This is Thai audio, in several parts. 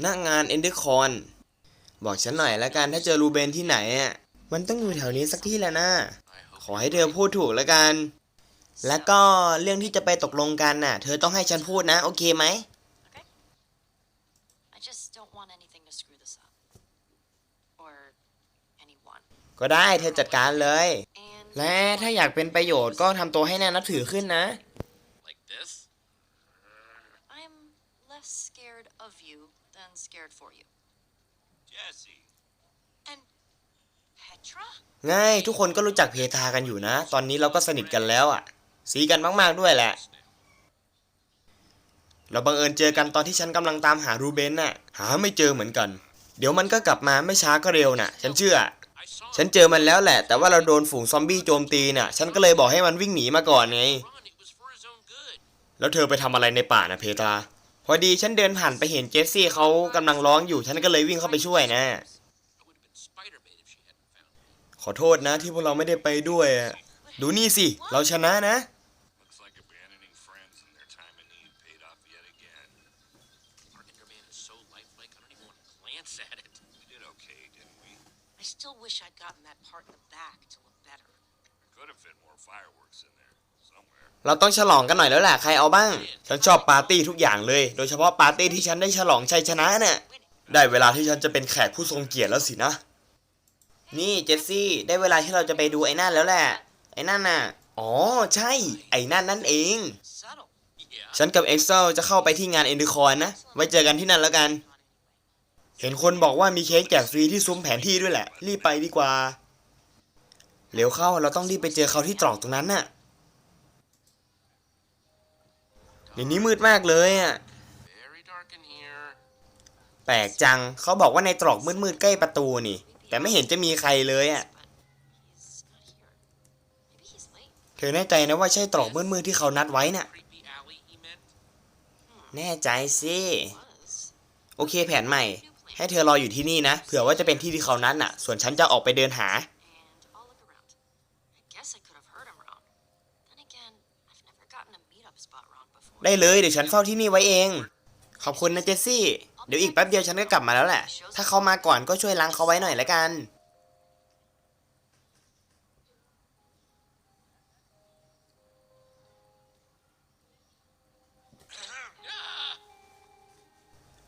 หน้างานเอนเดอร์คอนบอกฉันหน่อยละกันถ้าเจอรูเบนที่ไหนอะมันต้องอยู่แถวนี้สักที่แหละนะขอให้เธอพูดถูกแล้วกัน แล้วก็เรื่องที่จะไปตกลงกันน่ะ เธอต้องให้ฉันพูดนะ โอเคไหม Okay? I just don't want anything to screw this up. Or anyone. ก็ได้เธอจัดการเลย And และถ้าอยากเป็นประโยชน์ก็ทำตัวให้น่านับถือขึ้นนะ less scared of you than scared for you. Jesse. And Petra? ง่ายทุกคนก็รู้จักเพทากันอยู่นะ ตอนนี้เราก็สนิทกันแล้วอะ สีกันมากๆด้วยแหละ เราบังเอิญเจอกันตอนที่ฉันกำลังตามหารูเบนน่ะ หาไม่เจอเหมือนกัน เดี๋ยวมันก็กลับมาไม่ช้าก็เร็วน่ะ ฉันเชื่อ I saw ฉันเจอมันแล้วแหละ แต่ว่าเราโดนฝูงซอมบี้โจมตีน่ะ ฉันก็เลยบอกให้มันวิ่งหนีมาก่อนไง Ron. It was for his own good. แล้วเธอไปทำอะไรในป่านะเพตา พอดีฉันเดินผ่านไปเห็นเจสซี่เขากำลังร้องอยู่ฉันก็เลยวิ่งเข้าไปช่วยนะ I would have been Spider-Man if she hadn't found me. ขอโทษนะที่พวกเราไม่ได้ไปด้วยอะดูนี่สิ เราชนะนะ Looks like abandoning friends in their time of need paid off yet again. Our Enderman is so lifelike, I don't even want to glance at it. We did okay, didn't we? I still wish I'd gotten that part in the back to look better. We could have fit more fireworks in there somewhere. เราต้องฉลองกันหน่อยแล้วแหละใครเอาบ้าง ฉันชอบปาร์ตี้ทุกอย่างเลย โดยเฉพาะปาร์ตี้ที่ฉันได้ฉลองชัยชนะน่ะได้เวลาที่ฉันจะเป็นแขกผู้ทรงเกียรติแล้วสินะ นี่เจสซี่ได้เวลาที่เราจะไปดูไอ้นั่นแล้วแหละ ไอ้นั่นน่ะ อ๋อใช่ ไอ้นั่นนั่นเอง ฉันกับเอ็กเซลจะเข้าไปที่งานเอ็นดูคอนนะ ไว้เจอกันที่นั่นแล้วกัน เห็นคนบอกว่ามีเค้กแจกฟรีที่ซุ้มแผนที่ด้วยแหละ รีบไปดีกว่า เร็วเข้าเราต้องรีบไปเจอเขาที่ตรอกตรงนั้นน่ะ เดี๋ยวนี้มืดมากเลยอะ Very dark in here. แปลกจังเขาบอกว่าในตรอกมืดๆใกล้ประตูนี่ แต่ไม่เห็นจะมีใครเลยอะ He's not here. Maybe he's late. เธอแน่ใจนะว่าใช่ตรอกมืดๆที่เขานัดไว้น่ะ Creepy alley, he meant? แน่ใจสิ Was. โอเคแผนใหม่ ให้เธอรออยู่ที่นี่นะ เผื่อว่าจะเป็นที่ที่เขานัดน่ะ ส่วนฉันจะออกไปเดินหา And I'll look around. I guess I could have heard him wrong. Then again, I've never gotten a meetup spot wrong before. ได้เลยเดี๋ยวฉันเฝ้าที่นี่ไว้เอง ขอบคุณนะเจสซี่ เดี๋ยวอีกแป๊บเดียวฉันก็กลับมาแล้วแหละ ถ้าเขามาก่อนก็ช่วยล้างเขาไว้หน่อยละกัน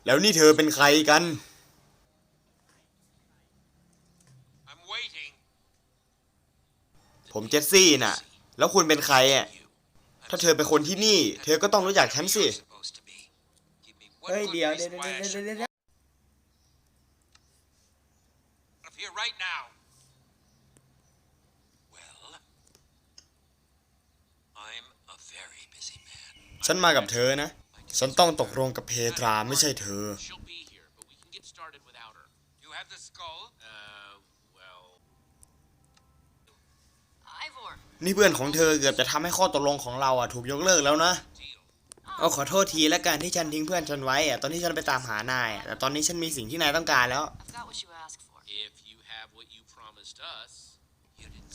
แล้วนี่เธอเป็นใครกัน I'm waiting. ผมเจสซี่น่ะ แล้วคุณเป็นใครอะ ถ้าเธอเป็นคนที่นี่ เธอก็ต้องรู้จักฉันสิเฮ้ยเดี๋ยวเดี๋ยวเดี๋ยวเดี๋ยวเดี๋ยวฉันมากับเธอนะ ฉันต้องตกลงกับเพตราไม่ใช่เธอ นี่เพื่อนของเธอเกือบจะทำให้ข้อตกลงของเราอะถูกยกเลิกแล้วนะ เอาขอโทษทีแล้วกันที่ฉันทิ้งเพื่อนฉันไว้อะตอนที่ฉันไปตามหานายอะแต่ตอนนี้ฉันมีสิ่งที่นายต้องการแล้ว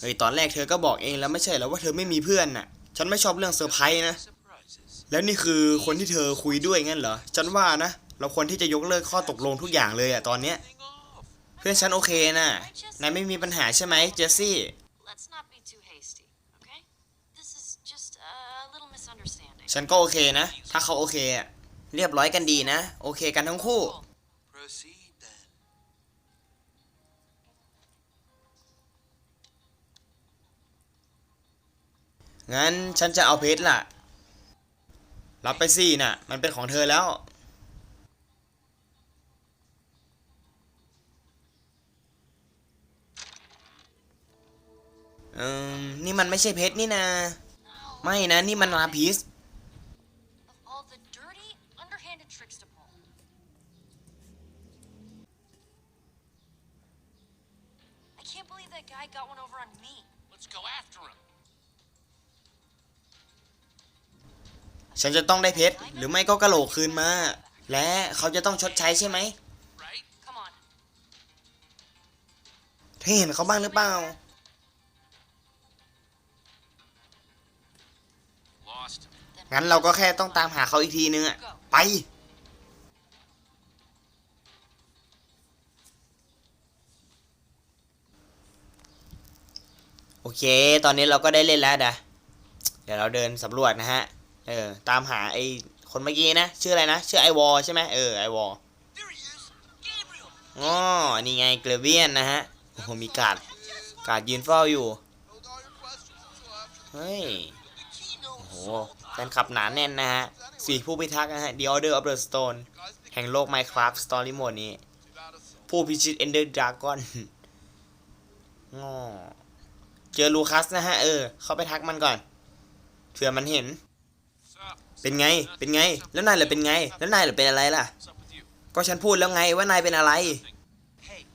เฮ้ยตอนแรกเธอก็บอกเองแล้วไม่ใช่แล้วว่าเธอไม่มีเพื่อนน่ะ ฉันไม่ชอบเรื่องเซอร์ไพรส์นะ แล้วนี่คือคนที่เธอคุยด้วยงั้นเหรอ ฉันว่านะ เราควรที่จะยกเลิกข้อตกลงทุกอย่างเลยอะตอนเนี้ย เพื่อนฉันโอเคนะนายไม่มีปัญหาใช่ไหมเจสซี่ Let's not be too hasty, okay? This is just a little misunderstanding. ฉันก็โอเคนะ ถ้าเขาโอเคอะเรียบร้อยกันดีนะ โอเคกันทั้งคู่ งั้นฉันจะเอาเพชรล่ะ รับไปสิน่ะ มันเป็นของเธอแล้ว เอืมนี่มันไม่ใช่เพชรนี่นะ ไม่นะ นี่มันลาพิส Of all the dirty, underhanded tricks to pull. I can't believe that guy got one over on me. Let's go after him. ฉันจะต้องได้เพชรหรือไม่ก็กระโหลกคืนมา และเขาจะต้องชดใช้ใช่ไหม Right? Come on. เธอเห็นเขาบ้างหรือเปล่า Lost him. Then งั้นเราก็แค่ต้องตามหาเขาอีกทีนึงอะ go. ไป โอเค ตอนนี้เราก็ได้เล่นแล้วนะเดี๋ยวเราเดินสำรวจนะฮะ เออ ตามหาไอ้คนเมื่อกี้นะ ชื่ออะไรนะ ชื่อไอวอลใช่ไหมเออ ไอวอลอ๋อนี่ไงเกลเวียนนะฮะ โอ้โห มีการ์ดการ์ดยืนเฝ้าอยู่ เฮ้ย โอ้โหแฟนคลับหนาแน่นนะฮะสี่ผู้พิทักษ์นะฮะ The Order of the Stone แห่งโลก Minecraft Story Mode นี้ ผู้พิชิต Ender Dragon ง้อ เจอลูคัสนะฮะ เออ เข้าไปทักมันก่อนเผื่อมันเห็น เป็นไง เป็นไง แล้วนายล่ะเป็นไง แล้วนายล่ะเป็นอะไรล่ะ ก็ฉันพูดแล้วไงว่านายเป็นอะไร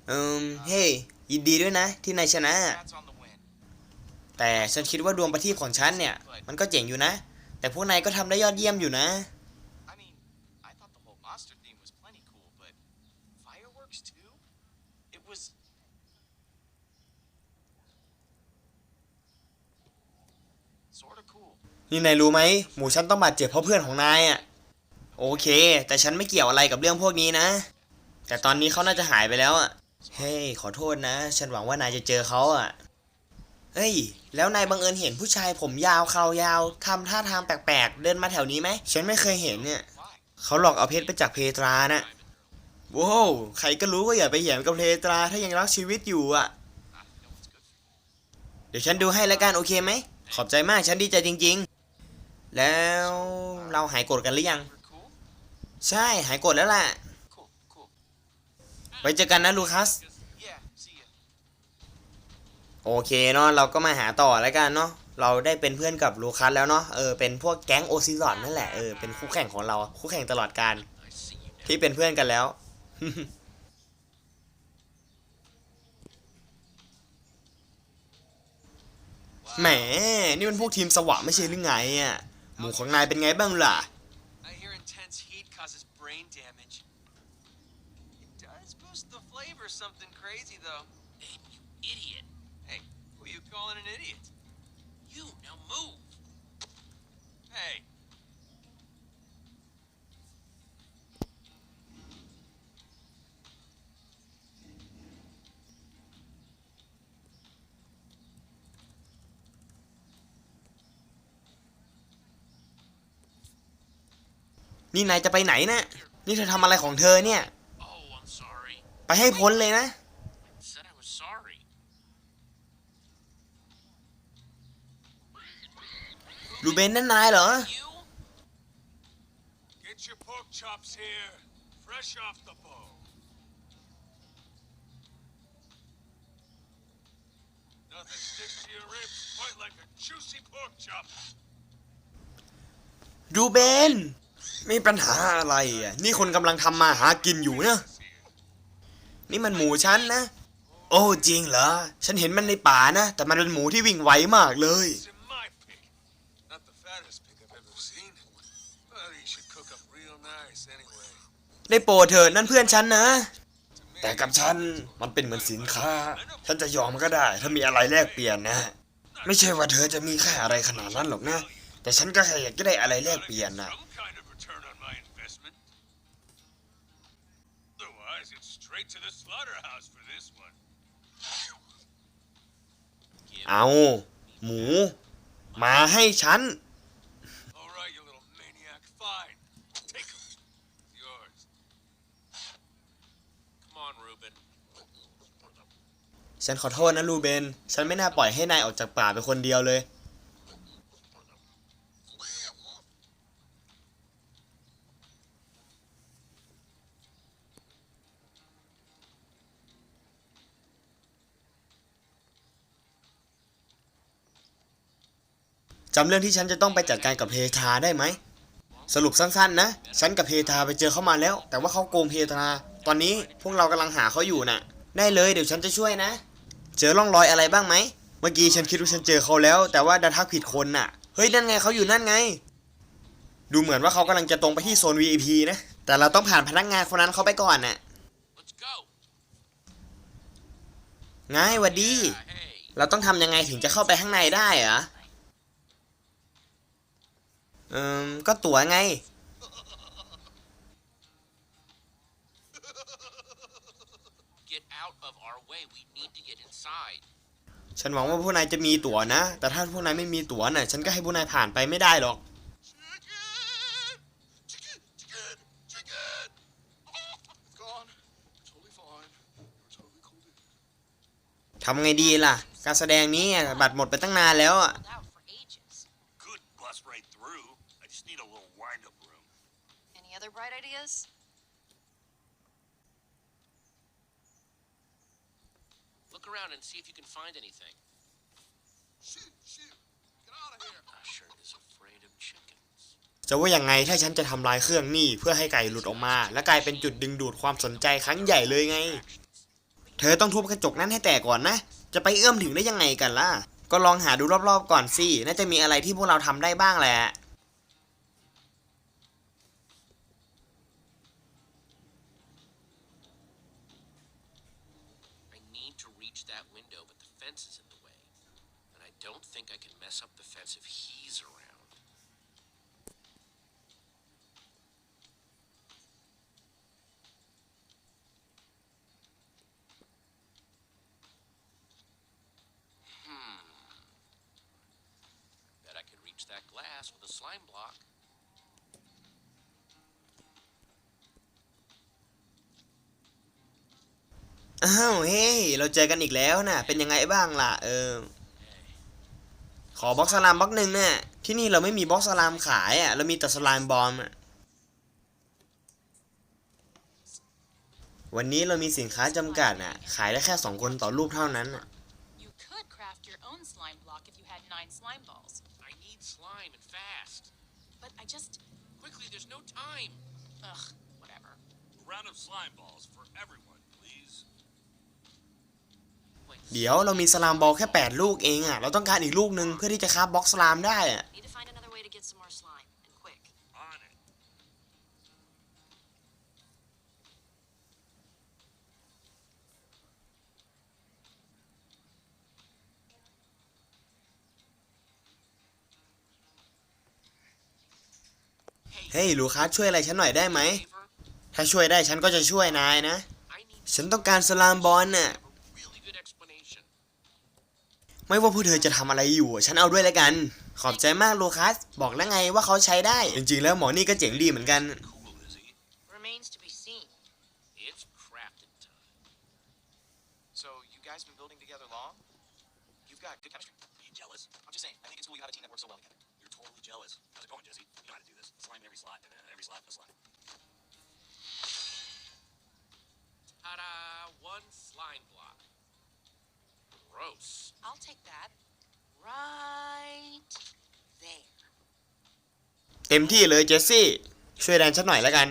เอืม เฮ้ยยินดีด้วยนะ ที่นายชนะ แต่ฉันคิดว่าดวงประทีปของฉันเนี่ย มันก็เจ๋งอยู่นะ แต่พวกนายก็ทำได้ยอดเยี่ยมอยู่นะ นี่นายรู้ไหมหมูฉันต้องบาดเจ็บเพราะเพื่อนของนายอะ โอเค แต่ฉันไม่เกี่ยวอะไรกับเรื่องพวกนี้นะ แต่ตอนนี้เขาน่าจะหายไปแล้วอะ เฮ้ย ขอโทษนะ ฉันหวังว่านายจะเจอเขาอะ เฮ้ย แล้วนายบังเอิญเห็นผู้ชายผมยาวเขายาวทำท่าทางแปลกๆ เดินมาแถวนี้ไหม ฉันไม่เคยเห็นเนี่ย เขาหลอกเอาเพชรไปจากเพตรานะว้าวใครก็รู้ว่าอย่าไปแหยมกับเพตราถ้ายังรักชีวิตอยู่อะ เดี๋ยวฉันดูให้แล้วกันโอเคไหม ขอบใจมากฉันดีใจจริง ๆ แล้วเราหายโกรธกันหรือยัง ใช่หายโกรธแล้วล่ะ ไว้เจอกันนะลูคัส โอเคเนาะเราก็มาหาต่อแล้วกันเนาะเราได้เป็นเพื่อนกับลูคัสแล้วเนาะเออเป็นพวกแก๊งโอซิลอดนั่นแหละเออเป็นคู่แข่งของเราคู่แข่งตลอดการที่เป็นเพื่อนกันแล้ว แหม นี่มันพวกทีมสวะไม่ใช่หรือไงอะ หมูของนายเป็นไงบ้างล่ะ I hear intense heat causes brain damage. It does boost the flavor something crazy, though. Hey, you idiot. Hey, who you calling an idiot? You, now move. Hey. นี่นายจะไปไหนนะนี่เธอทำอะไรของเธอเนี่ย ไปให้พ้นเลยนะ ลูเบนนั่นนายเหรอ ดูเบน มีปัญหาอะไรอะ นี่คนกำลังทำมาหากินอยู่นะนี่มันหมูฉันนะ โอ้จริงเหรอ ฉันเห็นมันในป่านะ แต่มันเป็นหมูที่วิ่งไวมากเลย ได้โปรดเถอะนั่นเพื่อนฉันนะ แต่กับฉันมันเป็นเหมือนสินค้า ฉันจะยอมก็ได้ ถ้ามีอะไรแลกเปลี่ยนนะ ไม่ใช่ว่าเธอจะมีค่าอะไรขนาดนั้นหรอกนะ แต่ฉันก็แค่อยากจะได้อะไรแลกเปลี่ยนนะ Otherwise, it's straight to the slaughterhouse for this one. เอาหมู มาให้ฉัน All right, you little maniac. Fine. Take him. Yours. Come on, Ruben. ฉันขอโทษนะลูเบน ฉันไม่น่าปล่อยให้นายออกจากป่าไปคนเดียวเลย จำเรื่องที่ฉันจะต้องไปจัดการกับเพทาได้ไหม สรุปสั้นๆนะ ฉันกับเพทาไปเจอเขามาแล้ว แต่ว่าเขาโกงเพทา ตอนนี้พวกเรากำลังหาเขาอยู่น่ะ ได้เลยเดี๋ยวฉันจะช่วยนะ เจอร่องรอยอะไรบ้างไหม เมื่อกี้ฉันคิดว่าฉันเจอเขาแล้ว แต่ว่าดันทักผิดคนน่ะ เฮ้ยนั่นไงเขาอยู่นั่นไง ดูเหมือนว่าเขากำลังจะตรงไปที่โซน VIP นะ แต่เราต้องผ่านพนักงานคนนั้นเขาไปก่อนน่ะ Let's go. ไงหวัดดี Yeah, hey. เราต้องทำยังไงถึงจะเข้าไปข้างในได้เหรอ เอืมก็ตั๋วไง Get out of our way. We need to get inside. ฉันหวังว่าพวกนายจะมีตั๋วนะ แต่ถ้าพวกนายไม่มีตั๋วน่ะ ฉันก็ให้พวกนายผ่านไปไม่ได้หรอก Chicken! Chicken! Chicken! It's gone. Totally fine. You're totally cool dude. ทำไงดีล่ะ การแสดงนี้บัตรหมดไปตั้งนานแล้วอะ Sold out for ages. Could bust right through. I just need a little wind-up room. Any other bright ideas? Look around and see if you can find anything. Shoot, shoot. Get out of here. A shirt is afraid of chickens. จะว่ายังไงถ้าฉันจะทำลายเครื่องนี่เพื่อให้ไก่หลุดออกมา และกลายเป็นจุดดึงดูดความสนใจครั้งใหญ่เลยไง เธอต้องทุบกระจกนั้นให้แตกก่อนนะ จะไปเอื้อมถึงได้ยังไงกันล่ะ ก็ลองหาดูรอบๆก่อนสิ น่าจะมีอะไรที่พวกเราทำได้บ้างแหละ to reach that window, but the fence is in the way. And I don't think I can mess up the fence if he's around. Hmm. Bet I could reach that glass with a slime block. อ้าวเฮ้ยเราเจอกันอีกแล้วน่ะ เป็นยังไงบ้างล่ะ เออ ขอบล็อกสลามบล็อกหนึ่งน่ะที่นี่เราไม่มีบล็อกสลามขายอะเรามีแต่สลามบอมอะวันนี้เรามีสินค้าจำกัดอะ ขายได้แค่สองคนต่อรูปเท่านั้นอะ You could craft your own slime block if you had nine slime balls. I need slime and fast. But I just. Quickly, there's no time. Ugh, whatever. A round of slime balls for everyone, please. Wait, เดี๋ยวเรามีสลามบอลแค่ 8 ลูกเองอะ เราต้องการอีกลูกหนึ่งเพื่อที่จะคราฟบล็อกสลามได้อะ Need to find another way to get some more slime, and quick. On it. เฮ้ยลูคัสช่วยอะไรฉันหน่อยได้ไหม favor? ถ้าช่วยได้ฉันก็จะช่วยนายนะ I need ฉันต้องการสลามบอลน่ะ ไม่ว่าพวกเธอจะทำอะไรอยู่อะฉันเอาด้วยแล้วกัน ขอบใจมากลูคัส บอกแล้วไงว่าเขาใช้ได้ จริงๆ แล้วหมอนี่ก็เจ๋งดีเหมือนกัน Cool, is he? Remains to be seen. It's crafting time. So, you guys been building together long? You've got good chemistry. You jealous? I'm just saying, I think it's cool you have a team that works so well together. You're totally jealous. How's it going, Jesse? You know how to do this. Slime every slot, and then every slot, a slime. Ta-da! One slime block. Gross. I'll take that. Right there. เต็มที่เลยเจสซี่ ช่วยแดนฉันหน่อยแล้วกัน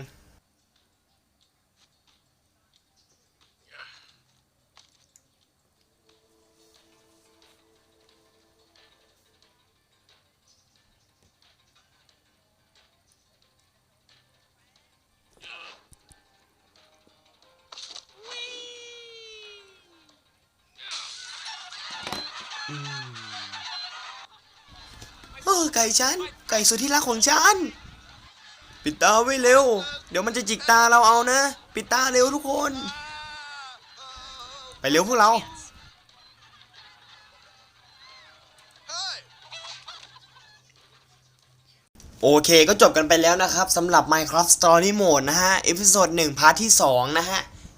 เออไก่ฉัน ไก่สุดที่รักของฉัน ปิดตาไว้เร็ว เดี๋ยวมันจะจิกตาเราเอานะ ปิดตาเร็วทุกคน ไปเร็วพวกเราโอเคก็จบกันไปแล้วนะครับสำหรับ Minecraft Story Mode นะฮะ เอพิโซด1พาร์ทที่ 2 นะฮะ